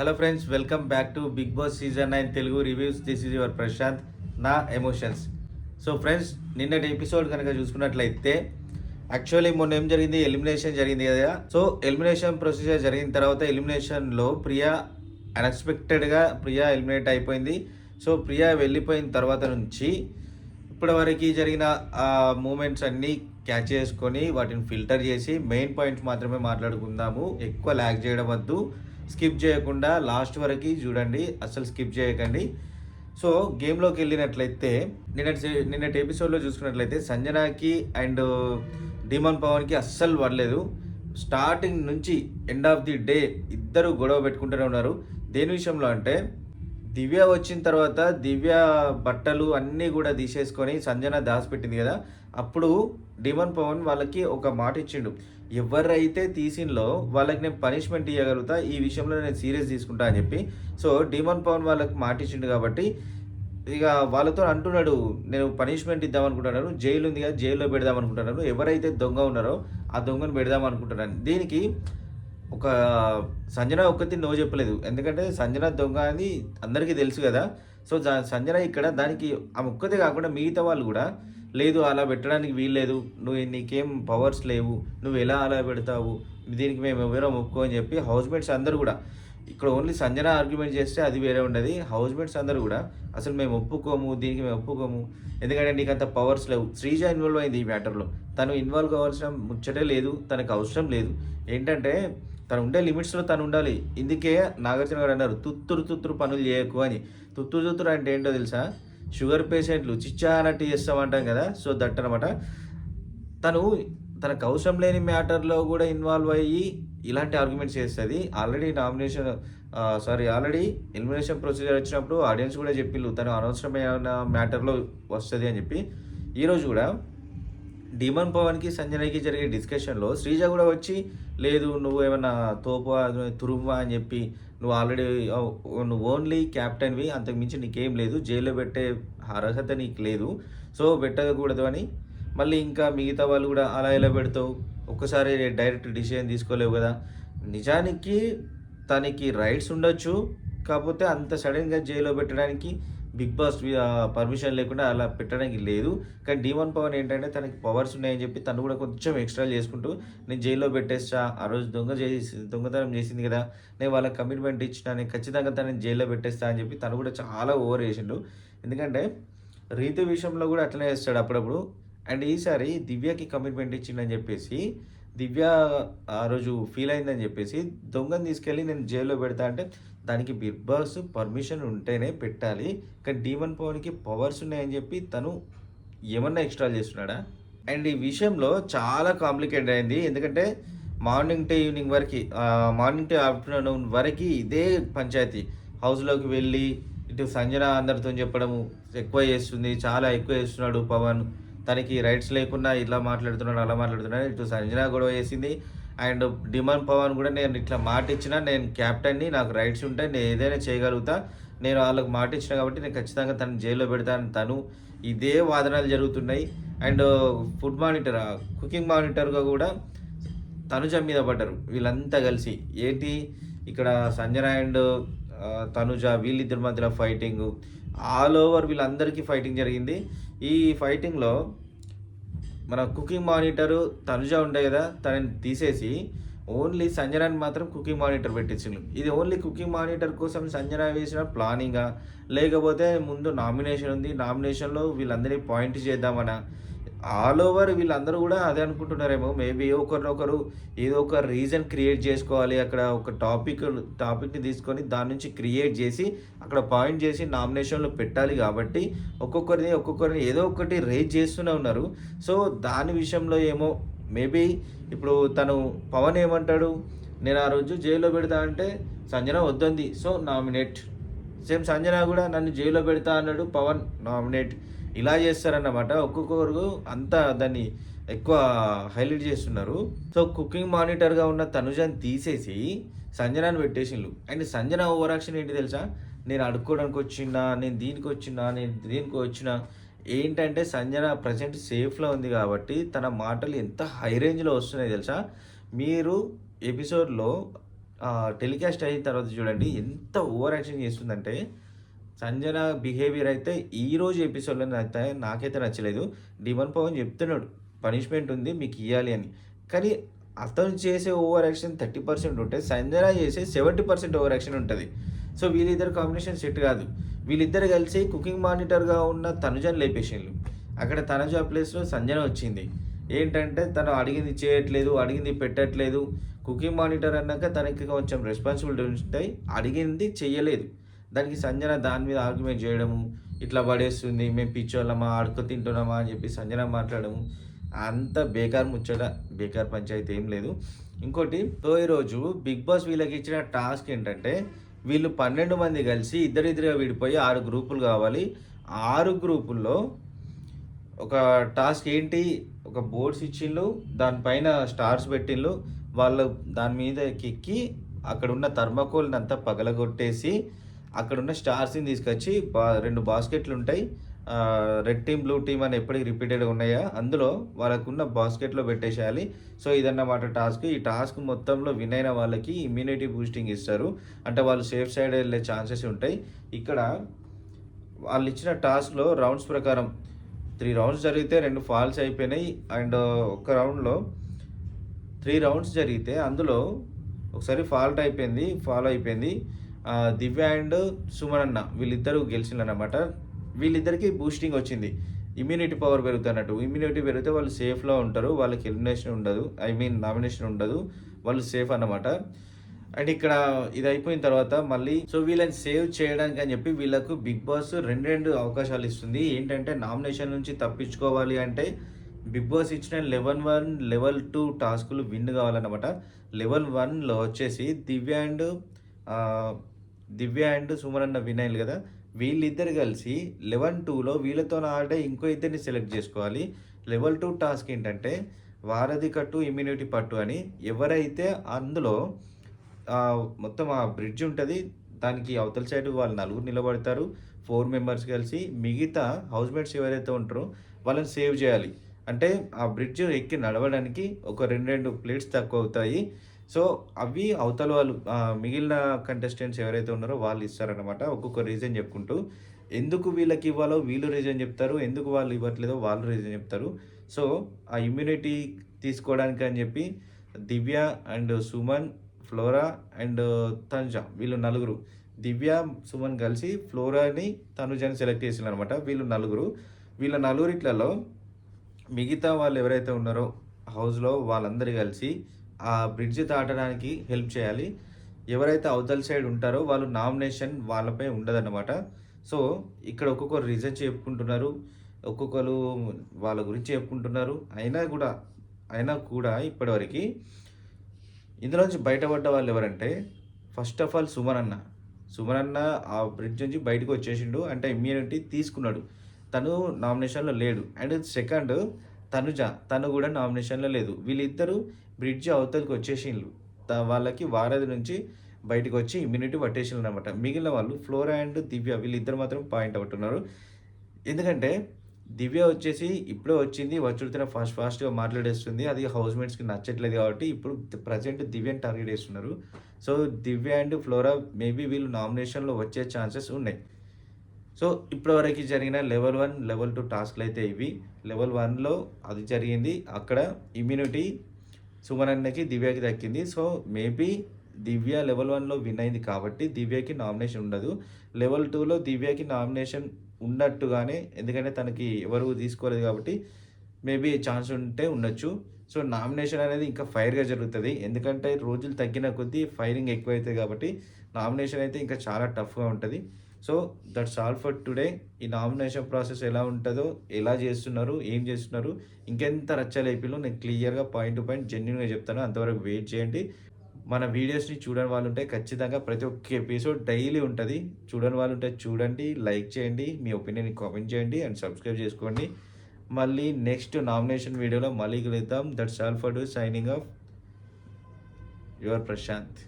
Hello friends welcome back to Bigg Boss season nine Telugu reviews this is your Prashant నా emotions so friends నిన్నటి episode కనుక చూసుకున్నట్లయితే actually మొన్న ఏం జరిగింది? ఎలిమినేషన్ జరిగింది కదా. సో ఎలిమినేషన్ ప్రొసీజర్ జరిగిన తర్వాత ఎలిమినేషన్లో ప్రియా అన్ఎక్స్పెక్టెడ్గా ప్రియా ఎలిమినేట్ అయిపోయింది. సో ప్రియా వెళ్ళిపోయిన తర్వాత నుంచి ఇప్పటివరకు జరిగిన ఆ మూమెంట్స్ అన్నీ క్యాచ్ చేసుకొని వాటిని ఫిల్టర్ చేసి మెయిన్ పాయింట్స్ మాత్రమే మాట్లాడుకుందాము. ఎక్కువ ల్యాక్ చేయడం వద్దు. స్కిప్ చేయకుండా లాస్ట్ వరకు చూడండి అసలు స్కిప్ చేయకండి. సో గేమ్లోకి వెళ్ళినట్లయితే నిన్నటి నిన్నటి ఎపిసోడ్లో చూసుకున్నట్లయితే సంజనాకి అండ్ డిమాన్ పవన్కి అస్సలు పడలేదు. స్టార్టింగ్ నుంచి ఎండ్ ఆఫ్ ది డే ఇద్దరు గొడవ పెట్టుకుంటూనే ఉన్నారు. దేని విషయంలో అంటే దివ్య వచ్చిన తర్వాత దివ్య బట్టలు అన్నీ కూడా తీసేసుకొని సంజన దాచిపెట్టింది కదా అప్పుడు డిమన్ పవన్ వాళ్ళకి ఒక మాట ఇచ్చిండు. ఎవరైతే తీసిన్లో వాళ్ళకి నేను పనిష్మెంట్ ఇవ్వగలుగుతా ఈ విషయంలో నేను సీరియస్ తీసుకుంటా అని చెప్పి. సో డిమన్ పవన్ వాళ్ళకి మాట ఇచ్చిండు కాబట్టి ఇక వాళ్ళతో అంటున్నాడు నేను పనిష్మెంట్ ఇద్దాం అనుకుంటున్నాను జైలు ఉంది కదా జైల్లో పెడదాం అనుకుంటున్నాను ఎవరైతే దొంగ ఉన్నారో ఆ దొంగను పెడదాం అనుకుంటున్నాను దీనికి ఒక సంజన ఒక్కటి నో చెప్పలేదు. ఎందుకంటే సంజన దొంగ అని అందరికీ తెలుసు కదా. సో సంజన ఇక్కడ దానికి ఆ ఒక్కతే కాకుండా మిగతా వాళ్ళు కూడా లేదు అలా పెట్టడానికి వీల్లేదు. నువ్వు నీకేం పవర్స్ లేవు. నువ్వు ఎలా అలా పెడతావు? దీనికి మేము ఎవరో ఒప్పుకో అని చెప్పి హౌస్ మేట్స్ అందరూ కూడా. ఇక్కడ ఓన్లీ సంజన ఆర్గ్యుమెంట్ చేస్తే అది వేరే ఉండదు. హౌస్ మేట్స్ అందరూ కూడా అసలు మేము ఒప్పుకోము దీనికి మేము ఒప్పుకోము. ఎందుకంటే నీకు అంత పవర్స్ లేవు. శ్రీజ ఇన్వాల్వ్ అయింది ఈ మ్యాటర్లో తను ఇన్వాల్వ్ కావాల్సిన ముచ్చటే లేదు తనకు అవసరం లేదు. ఏంటంటే తను ఉండే లిమిట్స్లో తను ఉండాలి. ఇందుకే నాగార్జున గారు అన్నారు తుత్తురు తుత్తురు పనులు చేయకు అని. తుత్తురు తుత్తురు అంటే ఏంటో తెలుసా? షుగర్ పేషెంట్లు చిచ్చా అన్నట్టు చేస్తామంటాం కదా సో దట్ అనమాట తను తనకు అవసరం లేని మ్యాటర్లో కూడా ఇన్వాల్వ్ అయ్యి ఇలాంటి ఆర్గ్యుమెంట్స్ చేస్తుంది. Already nomination sorry already elimination procedure వచ్చినప్పుడు ఆడియన్స్ కూడా చెప్పిళ్ళు తను అనవసరమైన మ్యాటర్లో వస్తుంది అని చెప్పి. ఈరోజు కూడా డిమన్ పవన్కి సంజనయ్కి జరిగే డిస్కషన్లో శ్రీజ కూడా వచ్చి లేదు నువ్వు ఏమైనా తోపు తురుమా అని చెప్పి నువ్వు ఆల్రెడీ నువ్వు ఓన్లీ క్యాప్టెన్వి అంతకు మించి నీకేం లేదు. జైల్లో పెట్టే అర్హత నీకు లేదు. సో పెట్టకూడదు అని. మళ్ళీ ఇంకా మిగతా వాళ్ళు కూడా అలా ఎలా పెడతావు? ఒక్కసారి డైరెక్ట్ డిసిజన్ తీసుకోలేవు కదా. నిజానికి తనకి రైట్స్ ఉండొచ్చు. కాకపోతే అంత సడన్గా జైల్లో పెట్టడానికి బిగ్ బాస్ పర్మిషన్ లేకుండా అలా పెట్టడానికి లేదు. కానీ డీమన్ పవన్ ఏంటంటే తనకి పవర్స్ ఉన్నాయని చెప్పి తను కూడా కొంచెం ఎక్స్ట్రా చేసుకుంటూ నేను జైల్లో పెట్టేస్తా ఆ రోజు దొంగ చేసి దొంగతనం చేసింది కదా నేను వాళ్ళకి కమిట్మెంట్ ఇచ్చిన నేను ఖచ్చితంగా తనని జైల్లో పెట్టేస్తా అని చెప్పి తను కూడా చాలా ఓవర్ చేసిండు. ఎందుకంటే రీతు విషయంలో కూడా అట్లనే చేస్తాడు అప్పుడప్పుడు. అండ్ ఈసారి దివ్యకి కమిట్మెంట్ ఇచ్చిండని చెప్పేసి దివ్య ఆ రోజు ఫీల్ అయిందని చెప్పేసి దొంగని తీసుకెళ్ళి నేను జైల్లో పెడతా అంటే దానికి బిగ్ బాస్ పర్మిషన్ ఉంటేనే పెట్టాలి. కానీ డీమన్ పవన్కి పవర్స్ ఉన్నాయని చెప్పి తను ఏమన్నా ఎక్స్ట్రా చేస్తున్నాడా? అండ్ ఈ విషయంలో చాలా కాంప్లికేటెడ్ అయింది. ఎందుకంటే మార్నింగ్ టు ఈవినింగ్ వరకు మార్నింగ్ టు ఆఫ్టర్నూన్ వరకు ఇదే పంచాయతీ. హౌస్లోకి వెళ్ళి ఇటు సంజన అందరితో చెప్పడము ఎక్కువ చేస్తుంది. చాలా ఎక్కువ చేస్తున్నాడు పవన్. తనకి రైట్స్ లేకుండా ఇలా మాట్లాడుతున్నాడు అలా మాట్లాడుతున్నాడు. ఇటు సంజన గొడవ చేసింది. అండ్ డిమాండ్ పవన్ కూడా నేను ఇట్లా మాట ఇచ్చిన నేను క్యాప్టెన్ని నాకు రైట్స్ ఉంటాయి నేను ఏదైనా చేయగలుగుతా. నేను వాళ్ళకి మాట ఇచ్చిన కాబట్టి నేను ఖచ్చితంగా తను జైల్లో పెడతాను. తను ఇదే వాదనలు జరుగుతున్నాయి. అండ్ ఫుడ్ మానిటర్ కుకింగ్ మానిటర్గా కూడా తనుజ మీద పడ్డారు వీళ్ళంతా కలిసి. ఏంటి? ఇక్కడ సంజన అండ్ తనుజ వీళ్ళిద్దరి మధ్యలో ఫైటింగ్. ఆల్ ఓవర్ వీళ్ళందరికీ ఫైటింగ్ జరిగింది. ఈ ఫైటింగ్లో మన కుకింగ్ మానిటరు తనుజ ఉండే కదా తనని తీసేసి ఓన్లీ సంజనాని మాత్రం కుకింగ్ మానిటర్ పెట్టించిండు. ఇది ఓన్లీ కుకింగ్ మానిటర్ కోసం సంజన వేసిన ప్లానింగా? లేకపోతే ముందు నామినేషన్ ఉంది నామినేషన్లో వీళ్ళందరినీ పాయింట్ చేద్దామనా? ఆల్ ఓవర్ వీళ్ళందరూ కూడా అదే అనుకుంటున్నారేమో. మేబీ ఒకరినొకరు ఏదో ఒక రీజన్ క్రియేట్ చేసుకోవాలి. అక్కడ ఒక టాపిక్ టాపిక్ని తీసుకొని దాని నుంచి క్రియేట్ చేసి అక్కడ పాయింట్ చేసి నామినేషన్లో పెట్టాలి కాబట్టి ఒక్కొక్కరిని ఒక్కొక్కరిని ఏదో ఒకటి రేజ్ చేస్తూనే ఉన్నారు. సో దాని విషయంలో ఏమో మేబీ ఇప్పుడు తను పవన్ ఏమంటాడు? నేను ఆ రోజు జైల్లో పెడతా అంటే సంజన వద్దంది. సో నామినేట్ సేమ్ సంజన కూడా నన్ను జైల్లో పెడతా అన్నాడు పవన్ నామినేట్. ఇలా చేస్తారన్నమాట. ఒక్కొక్కరు అంతా దాన్ని ఎక్కువ హైలైట్ చేస్తున్నారు. సో కుకింగ్ మానిటర్గా ఉన్న తనుజాని తీసేసి సంజనాన్ని పెట్టేసిండ్రు అండ్ సంజన ఓవర్ యాక్షన్ ఏంటి తెలుసా? నేను అడుక్కోవడానికి వచ్చినా నేను దీనికి వచ్చినా నేను దీనికి వచ్చినా ఏంటంటే సంజన ప్రజెంట్ సేఫ్లో ఉంది కాబట్టి తన మాటలు ఎంత హై రేంజ్లో వస్తున్నాయి తెలుసా? మీరు ఎపిసోడ్లో టెలికాస్ట్ అయిన తర్వాత చూడండి ఎంత ఓవర్ యాక్షన్ చేస్తుందంటే సంజన బిహేవియర్ అయితే ఈ రోజు ఎపిసోడ్లో అయితే నాకైతే నచ్చలేదు. డిమన్ పవన్ చెప్తున్నాడు పనిష్మెంట్ ఉంది మీకు ఇవ్వాలి అని. కానీ అతను చేసే ఓవర్ యాక్షన్ థర్టీ పర్సెంట్ ఉంటే సంజన చేసే సెవెంటీ పర్సెంట్ ఓవర్ యాక్షన్ ఉంటుంది. సో వీళ్ళిద్దరు కాంబినేషన్ సెట్ కాదు. వీళ్ళిద్దరు కలిసి కుకింగ్ మానిటర్గా ఉన్న తనుజని లేపేసిండ్రు. అక్కడ తనుజ ప్లేస్లో సంజన వచ్చింది. ఏంటంటే తను అడిగింది చేయట్లేదు అడిగింది పెట్టట్లేదు. కుకింగ్ మానిటర్ అన్నాక తనకి కొంచెం రెస్పాన్సిబిలిటీ ఉంటాయి. అడిగింది చేయలేదు దానికి సంజన దాని మీద ఆర్గ్యుమెంట్ చేయడము ఇట్లా పడేస్తుంది మేము పిచ్చోళ్ళమా ఆడుకో తింటున్నామా అని చెప్పి సంజన మాట్లాడము. అంత బేకార్ ముచ్చట బేకార్ పంచాయతీ ఏం లేదు. ఇంకోటి తో రోజు బిగ్ బాస్ వీళ్ళకి ఇచ్చిన టాస్క్ ఏంటంటే వీళ్ళు పన్నెండు మంది కలిసి ఇద్దరిద్దరుగా విడిపోయి ఆరు గ్రూపులు కావాలి. ఆరు గ్రూపుల్లో ఒక టాస్క్ ఏంటి? ఒక బోర్డ్స్ ఇచ్చిండ్రు దానిపైన స్టార్స్ పెట్టిండ్రు వాళ్ళు దాని మీద ఎక్కి అక్కడ ఉన్న థర్మకోల్ని అంతా పగలగొట్టేసి అక్కడ ఉన్న స్టార్స్ని తీసుకొచ్చి బా రెండు బాస్కెట్లు ఉంటాయి. రెడ్ టీమ్ బ్లూ టీమ్ అని ఎప్పటికి రిపీటెడ్గా ఉన్నాయా? అందులో వాళ్ళకున్న బాస్కెట్లో పెట్టేసేయాలి. సో ఇదన్నమాట టాస్క్. ఈ టాస్క్ మొత్తంలో విన్ అయిన వాళ్ళకి ఇమ్యూనిటీ బూస్టింగ్ ఇస్తారు. అంటే వాళ్ళు సేఫ్ సైడ్ వెళ్ళే ఛాన్సెస్ ఉంటాయి. ఇక్కడ వాళ్ళు ఇచ్చిన టాస్క్లో రౌండ్స్ ప్రకారం త్రీ రౌండ్స్ జరిగితే రెండు ఫాల్స్ అయిపోయినాయి. అండ్ ఒక రౌండ్లో త్రీ రౌండ్స్ జరిగితే అందులో ఒకసారి ఫాల్ట్ అయిపోయింది ఫాలో అయిపోయింది. దివ్య అండ్ సుమన్ అన్న వీళ్ళిద్దరూ గెలిచిందన్నమాట వీళ్ళిద్దరికి బూస్టింగ్ వచ్చింది. ఇమ్యూనిటీ పవర్ పెరుగుతున్నట్టు ఇమ్యూనిటీ పెరిగితే వాళ్ళు సేఫ్లో ఉంటారు. వాళ్ళకి ఎలిమినేషన్ ఉండదు. ఐ మీన్ నామినేషన్ ఉండదు. వాళ్ళు సేఫ్ అన్నమాట. అండ్ ఇక్కడ ఇది అయిపోయిన తర్వాత మళ్ళీ సో వీళ్ళని సేవ్ చేయడానికి అని చెప్పి వీళ్ళకు బిగ్ బాస్ రెండు రెండు అవకాశాలు ఇస్తుంది. ఏంటంటే నామినేషన్ నుంచి తప్పించుకోవాలి అంటే బిగ్ బాస్ ఇచ్చిన లెవెన్ వన్ లెవెల్ టూ టాస్కులు విన్ కావాలన్నమాట. లెవెల్ వన్లో వచ్చేసి దివ్య అండ్ దివ్య అండ్ సుమన్ అన్న విన్ అయ్యారు కదా. వీళ్ళిద్దరు కలిసి లెవెన్ టూలో వీళ్ళతో ఆడే ఇంకో ఇద్దరిని సెలెక్ట్ చేసుకోవాలి. లెవెల్ టూ టాస్క్ ఏంటంటే వారధి కట్టు ఇమ్యూనిటీ పట్టు అని. ఎవరైతే అందులో మొత్తం ఆ బ్రిడ్జ్ ఉంటుంది. దానికి అవతల సైడ్ వాళ్ళు నలుగురు నిలబడతారు. ఫోర్ మెంబర్స్ కలిసి మిగతా హౌస్ మేట్స్ ఎవరైతే ఉంటారో వాళ్ళని సేవ్ చేయాలి. అంటే ఆ బ్రిడ్జ్ ఎక్కి నడవడానికి ఒక రెండు రెండు ప్లేట్స్ తక్కువ అవుతాయి. సో అవి అవతల వాళ్ళు మిగిలిన కంటెస్టెంట్స్ ఎవరైతే ఉన్నారో వాళ్ళు ఇస్తారనమాట ఒక్కొక్క రీజన్ చెప్పుకుంటూ. ఎందుకు వీళ్ళకి ఇవ్వాలో వీళ్ళు రీజన్ చెప్తారు. ఎందుకు వాళ్ళు ఇవ్వట్లేదో వాళ్ళు రీజన్ చెప్తారు. సో ఆ ఇమ్యూనిటీ తీసుకోవడానికి అని చెప్పి Divya and Suman Flora and uh, Tanuja వీళ్ళు నలుగురు. దివ్య సుమన్ కలిసి ఫ్లోరాని తనుజని సెలెక్ట్ చేసిండ్రు అనమాట వీళ్ళు నలుగురు. వీళ్ళ నలుగురిట్లలో మిగతా వాళ్ళు ఎవరైతే ఉన్నారో హౌస్లో వాళ్ళందరూ కలిసి ఆ బ్రిడ్జ్ దాటడానికి హెల్ప్ చేయాలి. ఎవరైతే అవతల సైడ్ ఉంటారో వాళ్ళు నామినేషన్ వాళ్ళపై ఉండదన్నమాట. సో ఇక్కడ ఒక్కొక్కరు రీజన్ చెప్పుకుంటున్నారు ఒక్కొక్కరు వాళ్ళ గురించి చెప్పుకుంటున్నారు. అయినా కూడా అయినా కూడా ఇప్పటివరకు ఇందులోంచి బయటపడ్డ వాళ్ళు ఎవరంటే ఫస్ట్ ఆఫ్ ఆల్ సుమన్ అన్న సుమన్ అన్న ఆ బ్రిడ్జ్ నుంచి బయటకు వచ్చేసిండు. అంటే ఇమ్యూనిటీ తీసుకున్నాడు. తను నామినేషన్లో లేడు. And second Tanuja. తను కూడా నామినేషన్లో లేదు. వీళ్ళిద్దరూ బ్రిడ్జ్ అవతలకి వచ్చేసిండ్రు. వాళ్ళకి వారధి నుంచి బయటకు వచ్చి ఇమ్యూనిటీ పట్టేసిండ్రు అనమాట మిగిలిన వాళ్ళు ఫ్లోరా అండ్ దివ్య వీళ్ళిద్దరు మాత్రం పాయింట్ అవుతున్నారు ఎందుకంటే దివ్య వచ్చేసి ఇప్పుడే వచ్చింది వచ్చుడితేనే ఫాస్ట్ ఫాస్ట్గా మాట్లాడేస్తుంది. అది హౌస్ మేట్స్కి నచ్చట్లేదు కాబట్టి ఇప్పుడు ప్రజెంట్ దివ్యని టార్గెట్ చేస్తున్నారు. So Divya and Flora maybe వీళ్ళు నామినేషన్లో వచ్చే ఛాన్సెస్ ఉన్నాయి. సో ఇప్పటివరకు జరిగిన లెవెల్ వన్ లెవెల్ టూ టాస్క్లు అయితే ఇవి. లెవెల్ వన్లో అది జరిగింది. అక్కడ ఇమ్యూనిటీ సుమనన్నకి దివ్యకి దక్కింది. సో మేబీ దివ్య లెవెల్ వన్లో విన్ అయింది కాబట్టి దివ్యకి నామినేషన్ ఉండదు. లెవెల్ టూలో దివ్యకి నామినేషన్ ఉన్నట్టుగానే ఎందుకంటే తనకి ఎవరు తీసుకోలేదు కాబట్టి మేబీ ఛాన్స్ ఉంటే ఉండొచ్చు. సో నామినేషన్ అనేది ఇంకా ఫైర్గా జరుగుతుంది. ఎందుకంటే రోజులు తగ్గిన కొద్దీ ఫైరింగ్ ఎక్కువైతుంది కాబట్టి నామినేషన్ అయితే ఇంకా చాలా టఫ్గా ఉంటుంది. So that's all for today ఈ నామినేషన్ ప్రాసెస్ ఎలా ఉంటుందో ఎలా చేస్తున్నారు ఏం చేస్తున్నారు ఇంకెంత రచ్చలేపిలో నేను క్లియర్గా పాయింట్ టు పాయింట్ జెన్యున్గా చెప్తాను. అంతవరకు వెయిట్ చేయండి. మన వీడియోస్ని చూడని వాళ్ళు ఉంటే ఖచ్చితంగా ప్రతి ఒక్క ఎపిసోడ్ డైలీ ఉంటుంది. చూడని వాళ్ళు ఉంటే చూడండి లైక్ చేయండి మీ ఒపీనియన్ కామెంట్ చేయండి అండ్ సబ్స్క్రైబ్ చేసుకోండి. మళ్ళీ నెక్స్ట్ నామినేషన్ వీడియోలో మళ్ళీ కలుద్దాం. That's all for today signing off your Prashant